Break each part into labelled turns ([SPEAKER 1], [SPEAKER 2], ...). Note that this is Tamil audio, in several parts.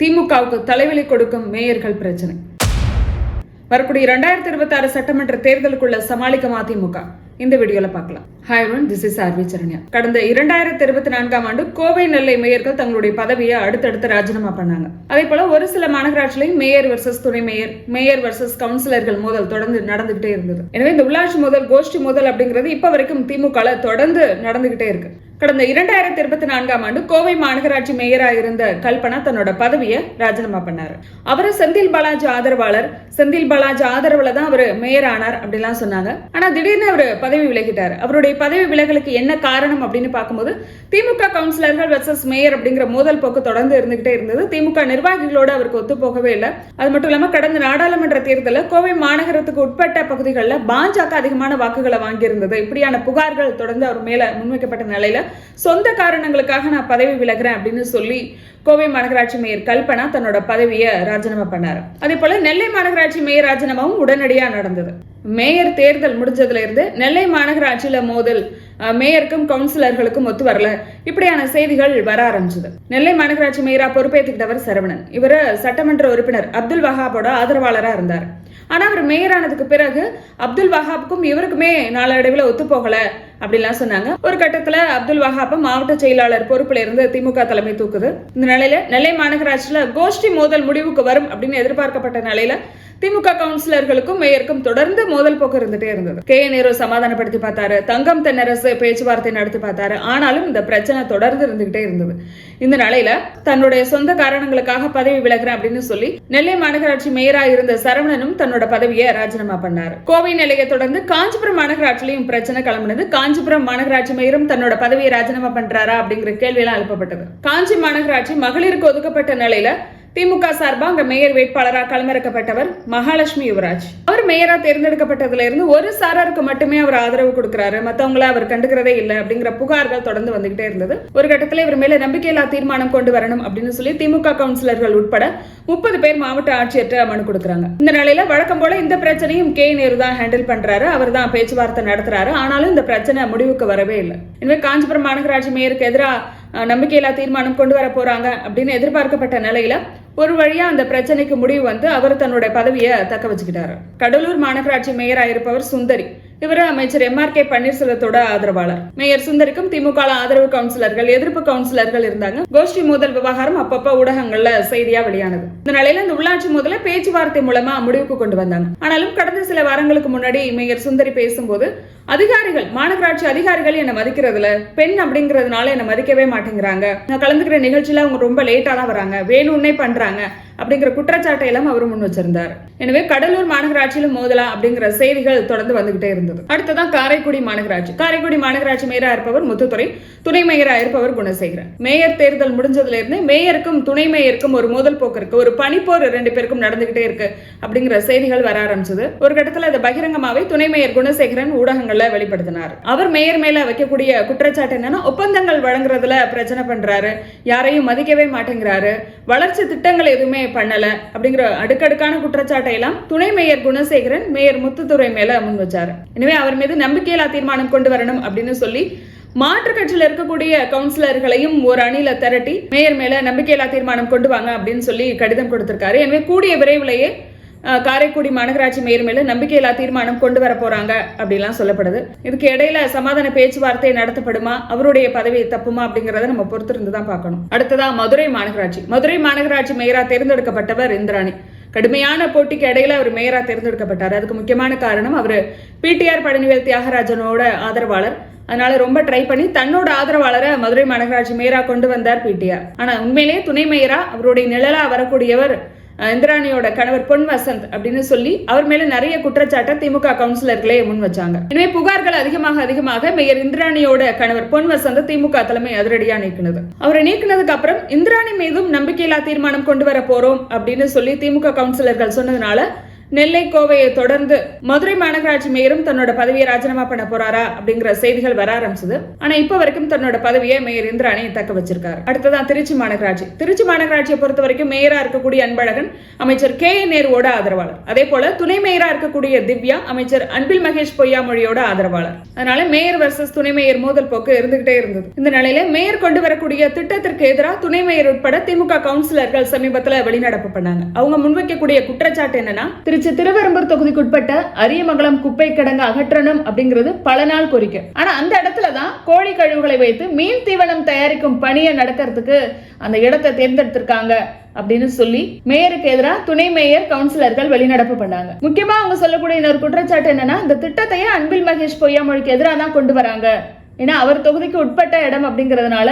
[SPEAKER 1] திமுகவுக்கு தலைவலி கொடுக்கும் மேயர்கள் பிரச்சனை. வரக்கூடிய இரண்டாயிரத்தி இருபத்தி ஆறு சட்டமன்ற தேர்தலுக்குள்ள சமாளிக்கும் அதிமுக இந்த வீடியோல பார்க்கலாம். Hi one this is R V Saranya கடந்த இரண்டாயிரத்தி இருபத்தி நான்காம் ஆண்டு கோவை நெல்லை மேயர்கள் தங்களுடைய பதவியை அடுத்தடுத்து ராஜினாமா பண்ணாங்க. அதே போல ஒரு சில மாநகராட்சியிலையும் மேயர் வர்சஸ் துணை மேயர் மேயர் வர்சஸ் கவுன்சிலர்கள் மோதல் தொடர்ந்து நடந்துகிட்டே இருந்தது. எனவே இந்த உள்ளாட்சி மோதல் கோஷ்டி மோதல் அப்படிங்கிறது இப்ப வரைக்கும் திமுக தொடர்ந்து நடந்துகிட்டே இருக்கு. கடந்த இரண்டாயிரத்தி இருபத்தி நான்காம் ஆண்டு கோவை மாநகராட்சி மேயராக இருந்த கல்பனா தன்னோட பதவியை ராஜினாமா பண்ணாரு. அவரு செந்தில் பாலாஜி ஆதரவாளர். செந்தில் பாலாஜி ஆதரவுல தான் அவரு மேயர் ஆனார் அப்படிலாம் சொன்னாங்க. ஆனா திடீர்னு அவரு பதவி விலகிட்டார். அவருடைய பதவி விலகலுக்கு என்ன காரணம் அப்படின்னு பார்க்கும்போது திமுக கவுன்சிலர்கள் வெர்சஸ் மேயர் அப்படிங்கிற மோதல் போக்கு தொடர்ந்து இருந்துகிட்டே இருந்தது. திமுக நிர்வாகிகளோடு அவருக்கு ஒத்து போகவே இல்லை. அது மட்டும் இல்லாம கடந்த நாடாளுமன்ற தேர்தலில் கோவை மாநகரத்துக்கு உட்பட்ட பகுதிகளில் பாஜக அதிகமான வாக்குகளை வாங்கியிருந்தது. இப்படியான புகார்கள் தொடர்ந்து அவர் மேல முன்வைக்கப்பட்ட நிலையில சொந்த காரணங்களுக்காக நான் பதவி விலகிறேன் அப்படின்னு சொல்லி கோவை மாநகராட்சி மேயர் கல்பனா தன்னோட பதவியை ராஜினாமா பண்ணாரு. அதே போல நெல்லை மாநகராட்சி மேயர் ராஜினாமாவும் உடனடியா நடந்தது. மேயர் தேர்தல் முடிஞ்சதுல இருந்து நெல்லை மாநகராட்சியில மோதல் மேயருக்கும் கவுன்சிலர்களுக்கும் ஒத்து வரல. இப்படியான செய்திகள் வர ஆரம்பிச்சது. நெல்லை மாநகராட்சி மேயரா பொறுப்பேற்றுக்கிட்டவர் சரவணன். இவர் சட்டமன்ற உறுப்பினர் அப்துல் வஹாபோட ஆதரவாளராக இருந்தார். ஆனால் அவர் மேயரானதுக்கு பிறகு அப்துல் வஹாப்புக்கும் இவருக்குமே நாளடைவில் ஒத்துப்போகலை அப்படிலாம் சொன்னாங்க. ஒரு கட்டத்தில் அப்துல் வஹாப்ப மாவட்ட செயலாளர் பொறுப்பில் இருந்து திமுக தலைமை தூக்குது. இந்த நிலையில நெல்லை மாநகராட்சியில் கோஷ்டி மோதல் முடிவுக்கு வரும் அப்படின்னு எதிர்பார்க்கப்பட்ட நிலையில திமுக கவுன்சிலர்களுக்கும் மேயருக்கும் தொடர்ந்து மோதல் போக்கு இருந்துட்டே இருந்தது. கே. நேரு சமாதானப்படுத்தி பார்த்தாரு. தங்கம் தென்னரசு பேச்சுவார்த்தை நடத்தி பார்த்தாரு. ஆனாலும் இந்த பிரச்சனை தொடர்ந்து இருந்துகிட்டே இருந்தது. இந்த நிலையில தன்னுடைய சொந்த காரணங்களுக்காக பதவி விலகிறேன் அப்படின்னு சொல்லி நெல்லை மாநகராட்சி மேயரா இருந்த சரவணனும் தன்னுடைய தன்னோட பதவியை ராஜினாமா பண்ணார். கோவை நிலையை தொடர்ந்து காஞ்சிபுரம் மாநகராட்சியிலையும் பிரச்சனை கிளம்பினது. காஞ்சிபுரம் மாநகராட்சி மேயரும் தன்னோட பதவியை ராஜினாமா பண்றாரா அப்படிங்கிற கேள்வியெல்லாம் எழுப்பப்பட்டது. காஞ்சி மாநகராட்சி மகளிருக்கு ஒதுக்கப்பட்ட நிலையில திமுக சார்பாக அங்க மேயர் வேட்பாளராக களமிறக்கப்பட்டவர் மகாலட்சுமி யுவராஜ். அவர் மேயரா தேர்ந்தெடுக்கப்பட்டதுல இருந்து ஒரு சாராருக்கு மட்டுமே அவர் ஆதரவு கொடுக்கிறாரு. மத்தவங்கள அவர் கண்டுக்கிறதே இல்லை அப்படிங்கிற புகார்கள் தொடர்ந்து வந்துகிட்டே இருந்தது. ஒரு கட்டத்தில் இவர் மேல நம்பிக்கையில்லா தீர்மானம் கொண்டு வரணும் அப்படின்னு சொல்லி திமுக கவுன்சிலர்கள் உட்பட முப்பது பேர் மாவட்ட ஆட்சியர்கிட்ட மனு கொடுக்குறாங்க. இந்த நிலையில வழக்கம் போல இந்த பிரச்சனையும் கே நேரு தான் ஹேண்டில் பண்றாரு. அவர் தான் பேச்சுவார்த்தை நடத்துறாரு. ஆனாலும் இந்த பிரச்சனை முடிவுக்கு வரவே இல்லை. எனவே காஞ்சிபுரம் மாநகராட்சி மேயருக்கு எதிராக நம்பிக்கையில்லா தீர்மானம் கொண்டு வர போறாங்க அப்படின்னு எதிர்பார்க்கப்பட்ட நிலையில ஒரு வழியா அந்த பிரச்சனைக்கு முடிவு வந்து அவர் தன்னுடைய பதவியை தக்க வச்சுக்கிட்டாரு. கடலூர் மாநகராட்சி மேயராக இருப்பவர் சுந்தரி. இவர் அமைச்சர் எம் ஆர் கே பன்னீர்செல்வத்தோட ஆதரவாளர். மேயர் சுந்தரிக்கும் திமுக ஆதரவு கவுன்சிலர்கள் எதிர்ப்பு கவுன்சிலர்கள் இருந்தாங்க. கோஷ்டி மோதல் விவகாரம் அப்பப்ப ஊடகங்கள்ல செய்தியா வெளியானது. இந்த நிலையில இந்த உள்ளாட்சி மோதல பேச்சுவார்த்தை மூலமா முடிவுக்கு கொண்டு வந்தாங்க. ஆனாலும் கடந்த சில வாரங்களுக்கு முன்னாடி மேயர் சுந்தரி பேசும்போது அதிகாரிகள் மாநகராட்சி அதிகாரிகள் என்னை மதிக்கிறதுல. பெண் அப்படிங்கறதுனால என்னை மதிக்கவே மாட்டேங்கிறாங்க. நான் கலந்துக்கிற நிகழ்ச்சியில அவங்க ரொம்ப லேட்டா தான் வராங்க. வேணும்னே பண்றாங்க. அப்படிங்கிற குற்றச்சாட்டை எல்லாம் அவர் முன் வச்சிருந்தார். எனவே கடலூர் மாநகராட்சியிலும் மோதலாம் அப்படிங்கிற செய்திகள் தொடர்ந்து வந்துகிட்டே இருந்தது. அடுத்ததான் காரைக்குடி மாநகராட்சி. காரைக்குடி மாநகராட்சி மேயரா இருப்பவர் முத்துத்துறை துணை மேயரா இருப்பவர் குணசேகரன் மேயர் தேர்தல் முடிஞ்சதுல இருந்து மேயருக்கும் துணை மேயருக்கும் ஒரு மோதல் போக்கு இருக்கு. ஒரு பனிப்போர் ரெண்டு பேருக்கும் நடந்துகிட்டே இருக்கு அப்படிங்கிற செய்திகள் வர ஆரம்பிச்சது. ஒரு கட்டத்தில் அதை பகிரங்கமாவே துணை மேயர் குணசேகரன் ஊடகங்கள்ல வெளிப்படுத்தினார். அவர் மேயர் மேல வைக்கக்கூடிய குற்றச்சாட்டு என்னன்னா ஒப்பந்தங்கள் வழங்குறதுல பிரச்சனை பண்றாரு. யாரையும் மதிக்கவே மாட்டேங்கிறாரு. வளர்ச்சி திட்டங்கள் எதுவுமே பண்ணல அப்படிங்கிற அடுக்கடுக்கான குற்றச்சாட்டை எல்லாம் துணை மேயர் குணசேகரன் மேயர் முத்துத்துறை மேல முன் வச்சாரு. எனவே அவர் மீது நம்பிக்கையில்லா தீர்மானம் கொண்டு வரணும் அப்படின்னு சொல்லி மாற்று கட்சியில் இருக்கக்கூடிய கவுன்சிலர்களையும் ஒரு அணியில திரட்டி மேயர் மேல நம்பிக்கையில்லா தீர்மானம் கொண்டு வாங்க அப்படின்னு சொல்லி கடிதம் கொடுத்திருக்காரு. எனவே கூடிய விரைவிலேயே காரைக்குடி மாநகராட்சி மேயர் மேல நம்பிக்கையில்லா தீர்மானம் கொண்டு வர போறாங்க அப்படிலாம் சொல்லப்படுது. இதுக்கு இடையில சமாதான பேச்சுவார்த்தை நடத்தப்படுமா? அவருடைய பதவி தப்புமா அப்படிங்கறத நம்ம பொறுத்திருந்து தான் பார்க்கணும். அடுத்ததா மதுரை மாநகராட்சி. மதுரை மாநகராட்சி மேயரா தேர்ந்தெடுக்கப்பட்டவர் இந்திராணி. கடுமையான போட்டிக்கு இடையில அவர் மேயரா தேர்ந்தெடுக்கப்பட்டார். அதுக்கு முக்கியமான காரணம் அவர் பிடிஆர் பழனிவேல் தியாகராஜனோட ஆதரவாளர். அதனால ரொம்ப ட்ரை பண்ணி தன்னோட ஆதரவாளரை மதுரை மாநகராட்சி மேயரா கொண்டு வந்தார் பிடிஆர் ஆனா உண்மையிலேயே துணை மேயரா அவருடைய நிழலா வரக்கூடியவர் இந்திராணியோட கணவர் பொன் வசந்த் அப்படின்னு சொல்லி அவர் மேல நிறைய குற்றச்சாட்டை திமுக கவுன்சிலர்களே முன் வச்சாங்க. எனவே புகார்கள் அதிகமாக அதிகமாக மேயர் இந்திராணியோட கணவர் பொன் வசந்த் திமுக தலைமை அதிரடியா நீக்கினது. அவரை நீக்கினதுக்கு அப்புறம் இந்திராணி மீதும் நம்பிக்கையில்லா தீர்மானம் கொண்டு வர போறோம் அப்படின்னு சொல்லி திமுக கவுன்சிலர்கள் சொன்னதுனால நெல்லை கோவையை தொடர்ந்து மதுரை மாநகராட்சி மேயரும் தன்னோட பதவியை ராஜினாமா பண்ண போறாரா அப்படிங்கிற செய்திகள் வர ஆரம்பிச்சது. ஆனா இப்ப வரைக்கும் தன்னோட பதவியை மேயர் இந்திராணி தக்க வச்சிருக்காரு. அடுத்ததான் திருச்சி மாநகராட்சி. திருச்சி மாநகராட்சியை பொறுத்த வரைக்கும் மேயரா இருக்கக்கூடிய அன்பழகன் அமைச்சர் கே. என் நேருவோட ஆதரவாளர். அதே போல துணை மேயரா இருக்கக்கூடிய திவ்யா அமைச்சர் அன்பில் மகேஷ் பொய்யாமொழியோட ஆதரவாளர். அதனால மேயர் வர்சஸ் துணை மேயர் மோதல் போக்கு இருந்துகிட்டே இருந்தது. இந்த நிலையில மேயர் கொண்டு வரக்கூடிய திட்டத்திற்கு எதிராக துணை மேயர் உட்பட திமுக கவுன்சிலர்கள் சமீபத்துல வெளிநடப்பு பண்ணாங்க. அவங்க முன்வைக்கக்கூடிய குற்றச்சாட்டு என்னன்னா திரு திருச்சி திருவெரும்பூர் தொகுதிக்குட்பட்ட அரியமங்கலம் குப்பை கிடங்கு அகற்றணும் அப்படிங்கிறது பல நாள் கோரிக்கை. ஆனா அந்த இடத்துல தான் கோழி கழிவுகளை வைத்து மீன் தீவனம் தயாரிக்கும் பணியை நடக்கிறதுக்கு அந்த இடத்தை தேர்ந்தெடுத்திருக்காங்க அப்படின்னு சொல்லி மேயருக்கு எதிராக துணை மேயர் கவுன்சிலர்கள் வெளிநடப்பு பண்ணாங்க. முக்கியமா அவங்க சொல்லக்கூடிய இன்னொரு குற்றச்சாட்டு என்னன்னா இந்த திட்டத்தையே அன்பில் மகேஷ் பொய்யாமொழிக்கு எதிராக தான் கொண்டு வராங்க. ஏன்னா அவர் தொகுதிக்கு உட்பட்ட இடம் அப்படிங்கிறதுனால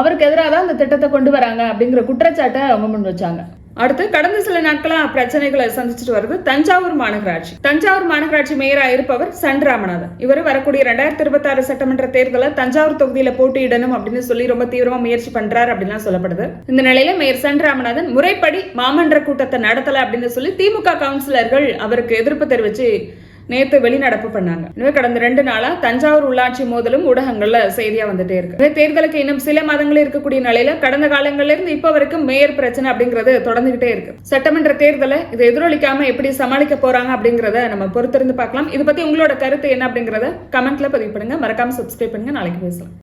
[SPEAKER 1] அவருக்கு எதிராக தான் இந்த திட்டத்தை கொண்டு வராங்க அப்படிங்கிற குற்றச்சாட்டை அவங்க முன் வச்சாங்க. அடுத்து கடந்த சில நாட்களா பிரச்சனைகளை சந்திச்சுட்டு வருது தஞ்சாவூர் மாநகராட்சி. தஞ்சாவூர் மாநகராட்சி மேயரா இருப்பவர் சன் ராமநாதன். இவர் வரக்கூடிய ரெண்டாயிரத்தி இருபத்தி ஆறு சட்டமன்ற தேர்தலில் தஞ்சாவூர் தொகுதியில போட்டியிடணும் அப்படின்னு சொல்லி ரொம்ப தீவிரமா முயற்சி பண்றாரு அப்படின்னு சொல்லப்படுது. இந்த நிலையில மேயர் சன் ராமநாதன் முறைப்படி மாமன்ற கூட்டத்தை நடத்தல அப்படின்னு சொல்லி திமுக கவுன்சிலர்கள் அவருக்கு எதிர்ப்பு தெரிவிச்சு நேத்து வெளிநடப்பு பண்ணாங்க. எனவே கடந்த ரெண்டு நாளா தஞ்சாவூர் உள்ளாட்சி மோதலும் ஊடகங்கள்ல செய்தியா வந்துட்டே இருக்கு. தேர்தலுக்கு இன்னும் சில மாதங்கள் இருக்கக்கூடிய நிலையில கடந்த காலங்கள்ல இருந்து இப்ப வரைக்கும் மேயர் பிரச்சனை அப்படிங்கிறது தொடர்ந்துகிட்டே இருக்கு. சட்டமன்ற தேர்தலை இதை எதிரொலிக்காம எப்படி சமாளிக்க போறாங்க அப்படிங்கறத நம்ம பொறுத்திருந்து பார்க்கலாம். இது பத்தி உங்களோட கருத்து என்ன அப்படிங்கறத கமெண்ட்ல பதிவு பண்ணுங்க. மறக்காம சப்ஸ்கிரைப் பண்ணுங்க. நாளைக்கு பேசலாம்.